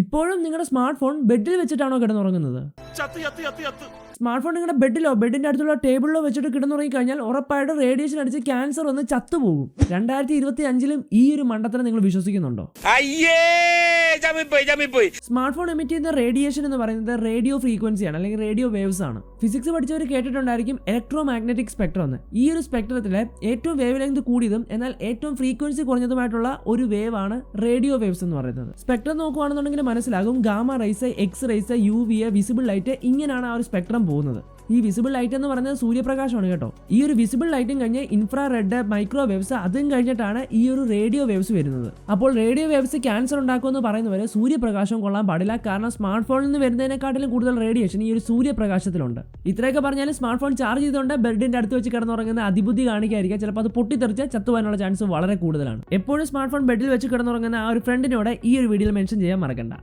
ഇപ്പോഴും നിങ്ങളുടെ smart phone ബെഡിൽ വെച്ചിട്ടാണോ കിടന്നുറങ്ങുന്നത്? സ്മാർട്ട് ഫോൺ നിങ്ങളുടെ ബെഡിലോ ബെഡിന്റെ അടുത്തുള്ള ടേബിളിലോ വെച്ചിട്ട് കിടന്നുറങ്ങി കഴിഞ്ഞാൽ ഉറപ്പായിട്ട് റേഡിയേഷൻ അടിച്ച് ക്യാൻസർ വന്ന് ചത്തുപോകും. രണ്ടായിരത്തി ഇരുപത്തി അഞ്ചിലും ഈ ഒരു മണ്ടത്തരം നിങ്ങൾ വിശ്വസിക്കുന്നുണ്ടോ? അയ്യേ സ്മാർട്ട് ഫോൺ എമിറ്റ് ചെയ്യുന്ന റേഡിയേഷൻ എന്ന് പറയുന്നത് റേഡിയോ ഫ്രീക്വൻസിയാണ് അല്ലെങ്കിൽ റേഡിയോ വേവ്സ് ആണ്. ഫിസിക്സ് പഠിച്ചവർ കേട്ടിട്ടുണ്ടായിരിക്കും ഇലക്ട്രോ മാഗ്നറ്റിക് സ്പെക്ട്രം എന്ന്. ഈ ഒരു സ്പെക്ട്രത്തിലെ ഏറ്റവും വേവ് ലെങ്ത് കൂടിയതും എന്നാൽ ഏറ്റവും ഫ്രീക്വൻസി കുറഞ്ഞതുമായിട്ടുള്ള ഒരു വേവ് ആണ് റേഡിയോ വേവ്സ് എന്ന് പറയുന്നത്. സ്പെക്ട്രം നോക്കുകയാണെന്നുണ്ടെങ്കിൽ മനസ്സിലാകും gamma rays x rays U V a visible light ഇങ്ങനെയാണ് ആ ഒരു സ്പെക്ട്രം പോകുന്നത്. ഈ വിസിബിൾ ലൈറ്റ് എന്ന് പറയുന്നത് സൂര്യപ്രകാശമാണ് കേട്ടോ. ഈ ഒരു വിസിബിൾ ലൈറ്റും കഴിഞ്ഞ് ഇൻഫ്രാ റെഡ് മൈക്രോ വേവ്സ് അതും കഴിഞ്ഞിട്ടാണ് ഈ ഒരു റേഡിയോ വേവ്സ് വരുന്നത്. അപ്പോൾ റേഡിയോ വേവ്സ് ക്യാൻസർ ഉണ്ടാക്കുമെന്ന് പറയുന്നവരെ സൂര്യപ്രകാശം കൊള്ളാൻ പാടില്ല. കാരണം സ്മാർട്ട് ഫോണിൽ നിന്ന് വരുന്നതിനെക്കാട്ടിലും കൂടുതൽ റേഡിയേഷൻ ഈ ഒരു സൂര്യപ്രകാശത്തിലുണ്ട്. ഇത്രയൊക്കെ പറഞ്ഞാൽ സ്മാർട്ട് ഫോൺ ചാർജ് ചെയ്തുകൊണ്ട് ബെഡിന്റെ അടുത്ത് വെച്ച് കിടന്നുറങ്ങുന്ന അതിബുദ്ധി കാണിക്കായിരിക്കാം ചിലപ്പോൾ അത് പൊട്ടിത്തെറിച്ച് ചത്തുവാനുള്ള ചാൻസ് വളരെ കൂടുതലാണ്. എപ്പോഴും സ്മാർട്ട് ഫോൺ ബെഡിൽ വെച്ച് കിടന്നുറങ്ങുന്ന ആ ഒരു ഫ്രണ്ടിനോട് ഈ ഒരു വീഡിയോയിൽ മെൻഷൻ ചെയ്യാൻ മറക്കണ്ട.